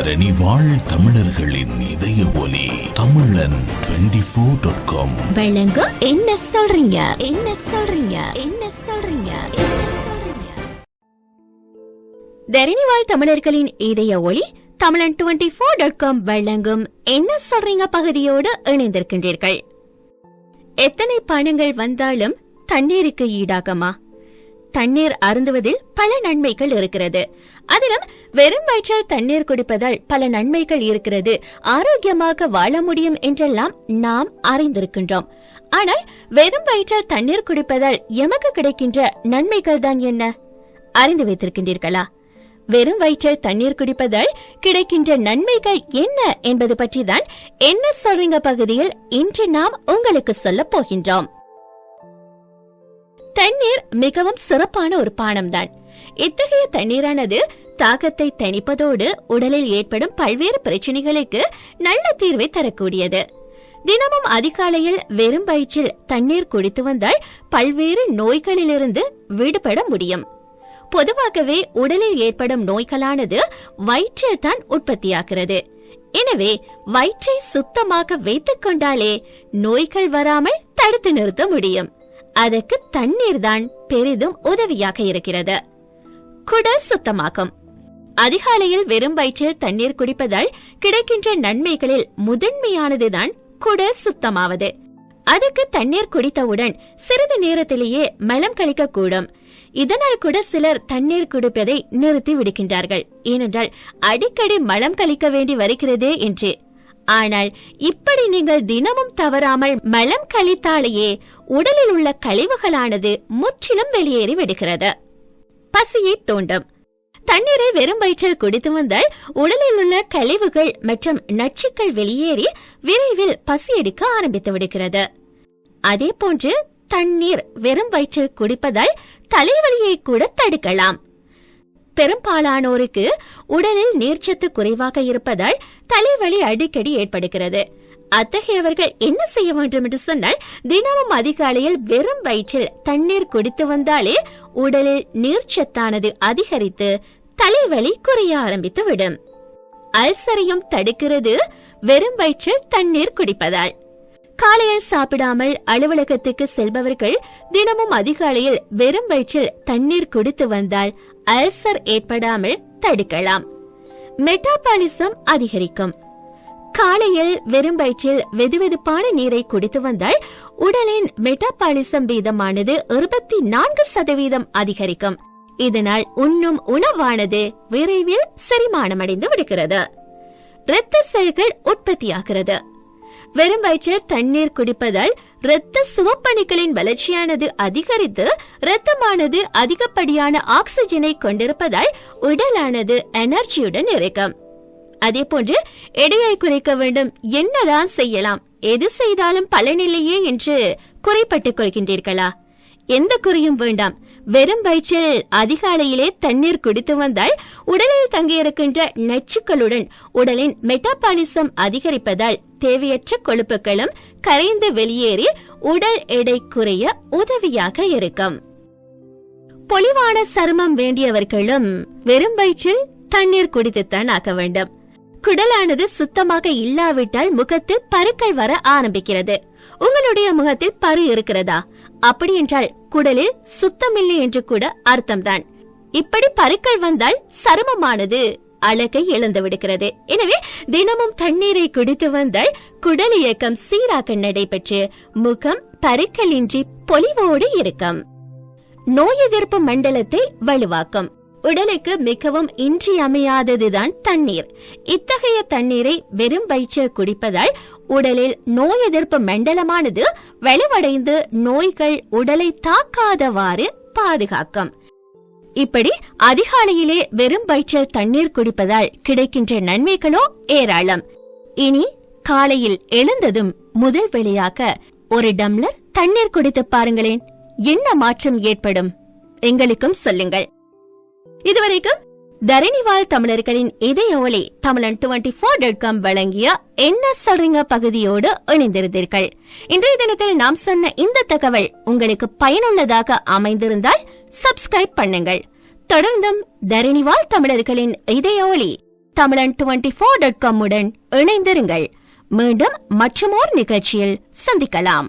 தரணி வாழ் தமிழர்களின் இதய ஒலி தமிழன் டுவெண்டி ஃபோர் டாட் காம் வழங்கும் என்ன சொல்றீங்க? என்ன சொல்றீங்க? என்ன சொல்றீங்க? தரணிவாழ் தமிழர்களின் இதய ஒளி தமிழன் டுவெண்டி ஃபோர் டாட் காம் வழங்கும் என்ன சொல்றீங்க பகுதியோடு இணைந்திருக்கின்றீர்கள். எத்தனை பணங்கள் வந்தாலும் தண்ணீருக்கு ஈடாகுமா? தண்ணீர் அருந்துவதில் பல நன்மைகள் இருக்கிறது. அதிலும் வெறும் வயிற்றால் தண்ணீர் குடிப்பதால் பல நன்மைகள் இருக்கிறது. ஆரோக்கியமாக வாழ முடியும் என்றெல்லாம் நாம் அறிந்திருக்கின்றோம். ஆனால் வெறும் வயிற்றால் தண்ணீர் குடிப்பதால் எமக்கு கிடைக்கின்ற நன்மைகள் தான் என்ன? அறிந்து வைத்திருக்கின்றீர்களா? வெறும் வயிற்றில் தண்ணீர் குடிப்பதால் கிடைக்கின்ற நன்மைகள் என்ன என்பது பற்றி தான் என்ன சொல்றீங்க பகுதியில் இன்று நாம் உங்களுக்கு சொல்ல போகின்றோம். தண்ணீர் மிகவும் சிறப்பான ஒரு பானம்தான். இத்தகைய தண்ணீரானது தாகத்தை தணிப்பதோடு உடலில் ஏற்படும் பல்வேறு பிரச்சனைகளுக்கு நல்ல தீர்வை தரக்கூடியது. தினமும் அதிகாலையில் வெறும் வயிற்றில் தண்ணீர் குடித்து வந்தால் பல்வேறு நோய்களிலிருந்து விடுபட முடியும். பொதுவாகவே உடலில் ஏற்படும் நோய்களானது வயிற்றில் தான் உற்பத்தியாகிறது. எனவே வயிற்றை சுத்தமாக வைத்துக் கொண்டாலே நோய்கள் வராமல் தடுத்து நிறுத்த முடியும். அதற்கு தண்ணீர் தான் பெரிதும் உதவியாக இருக்கிறது. குடல் சுத்தமாகும் அதிகாலையில் வெறும் வயிற்றில் தண்ணீர் குடிப்பதால் கிடைக்கின்ற நன்மைகளில் முதன்மையானதுதான் குடல் சுத்தமாவது. அதுக்கு தண்ணீர் குடித்தவுடன் சிறிது நேரத்திலேயே மலம் கழிக்க கூடும் இதனால் கூட சிலர் தண்ணீர் குடிப்பதை நிறுத்தி விடுகின்றார்கள். ஏனென்றால் அடிக்கடி மலம் கழிக்க வேண்டி வருகிறதே என்று ஆனால் இப்படி நீங்கள் தினமும் தவறாமல் மலம் கழித்தாலேயே உடலில் உள்ள கழிவுகளானது முற்றிலும் வெளியேறி விடுகிறது. பசியை தூண்டும். தண்ணீரை வெறும் வயிற்றில் குடித்து வந்தால் உடலில் உள்ள கழிவுகள் மற்றும் நச்சுக்கள் வெளியேறி விரைவில் பசி எடுக்க ஆரம்பித்து விடுகிறது. அதே போன்று தண்ணீர் வெறும் வயிற்றில் குடிப்பதால் தலைவலியை கூட தடுக்கலாம். பெரும்பாலானோருக்கு உடலில் நீர்ச்சத்து குறைவாக இருப்பதால் தலைவலி அடிக்கடி ஏற்படுகிறது. அத்தகையவர்கள் என்ன செய்ய வேண்டும் என்று சொன்னால் தினமும் அதிகாலையில் வெறும் வயிற்றில் தண்ணீர் குடித்து வந்தாலே உடலில் நீர்ச்சத்தானது அதிகரித்து தலைவலி குறைய ஆரம்பித்து விடும் அல்சரையும் தடுக்கிறது வெறும் வயிற்றில் தண்ணீர் குடிப்பதால். காலையில் சாப்பிடாமல் அலுவலகத்துக்கு செல்பவர்கள் தினமும் அதிகாலையில் வெறும் வயிற்றில் தண்ணீர் குடித்து வந்தால் அல்சர் ஏற்படாமல் தடுக்கலாம். மெட்டாபாலிசம் அதிகரிக்கும். காலையில் வெறும் வயிற்றில் வெதுவெதுப்பான நீரை குடித்து வந்தால் உடலின் மெட்டாபாலிசம் வீதமானது இருபத்தி நான்கு சதவீதம் அதிகரிக்கும். இதனால் உண்ணும் உணவானது விரைவில் செரிமானமடைந்து விடுகிறது. இரத்த செல்கள் உற்பத்தியாகிறது. வெறும் வயிற்றில் தண்ணீர் குடிப்பதால் இரத்த சிவப்பணுக்களின் வளர்ச்சியானது அதிகரித்து இரத்தமானது அதிகப்படியான ஆக்சிஜனை கொண்டிருப்பதால் உடலானது எனர்ஜியுடன் இருக்கும் அதே போன்று எடையை குறைக்க வேண்டும் என்னதான் செய்யலாம் எது செய்தாலும் பலனில்லையே என்று குறைப்பட்டுக் கொள்கின்றீர்களா? எந்த குறையும் வேண்டாம். வெறும் வயிற்றில் அதிகாலையிலே தண்ணீர் குடித்து வந்தால் உடலில் தங்கியிருக்கின்ற நச்சுக்களுடன் உடலின் மெட்டாபாலிசம் அதிகரிப்பதால் தேவையற்ற கொழுப்புகளும் கரைந்து வெளியேறி உடல் எடை குறைய உதவியாக இருக்கும். பொலிவான சருமம் வேண்டியவர்களும் வெறும் வயிற்றில் தண்ணீர் குடித்துத்தான் ஆக வேண்டும். குடலானது சுத்தமாக இல்லாவிட்டால் முகத்தில் பருக்கள் வர ஆரம்பிக்கிறது. உங்களுடைய முகத்தில் பரு இருக்கிறதா? அப்படி என்றால் குடலில் சுத்தமில்லை என்று கூட அர்த்தம்தான். இப்படி பருக்கள் வந்தால் சருமமானது அழகை இழந்து விடுகிறது. எனவே தினமும் தண்ணீரை குடித்து வந்தால் குடல் இயக்கம் சீராக நடைபெற்று முகம் பருக்களின்றி பொலிவோடு இருக்கும். நோய் எதிர்ப்பு மண்டலத்தை வலுவாக்கும். உடலுக்கு மிகவும் இன்றியமையாததுதான் தண்ணீர். இத்தகைய தண்ணீரை வெறும் வயிற்றில் குடிப்பதால் உடலில் நோய் எதிர்ப்பு மண்டலமானது வலுவடைந்து நோய்கள் உடலை தாக்காதவாறு பாதுகாக்கும். இப்படி அதிகாலையிலே வெறும் வயிற்றில் தண்ணீர் குடிப்பதால் கிடைக்கின்ற நன்மைகளோ ஏராளம். இனி காலையில் எழுந்ததும் முதல் வெளியாக ஒரு டம்ளர் தண்ணீர் குடித்து பாருங்களேன். என்ன மாற்றம் ஏற்படும்? எங்களுக்கும் சொல்லுங்கள். இதுவரைக்கும் தரணிவாழ் தமிழர்களின் இதய ஒலி தமிழன் டுவெண்டி போர் டாட் காம் வழங்கிய என்ன சொல்றீங்க பகுதியோடு இணைந்திருந்தீர்கள். இன்றைய தினத்தில் நாம் சொன்ன இந்த தகவல் உங்களுக்கு பயனுள்ளதாக அமைந்திருந்தால் சப்ஸ்கிரைப் பண்ணுங்கள். தொடர்ந்தும் தரணிவாழ் தமிழர்களின் இதய ஒலி தமிழன் டுவெண்டி ஃபோர் டாட் காம் உடன் இணைந்திருங்கள். மீண்டும் மற்றுமோர் நிகழ்ச்சியில் சந்திக்கலாம்.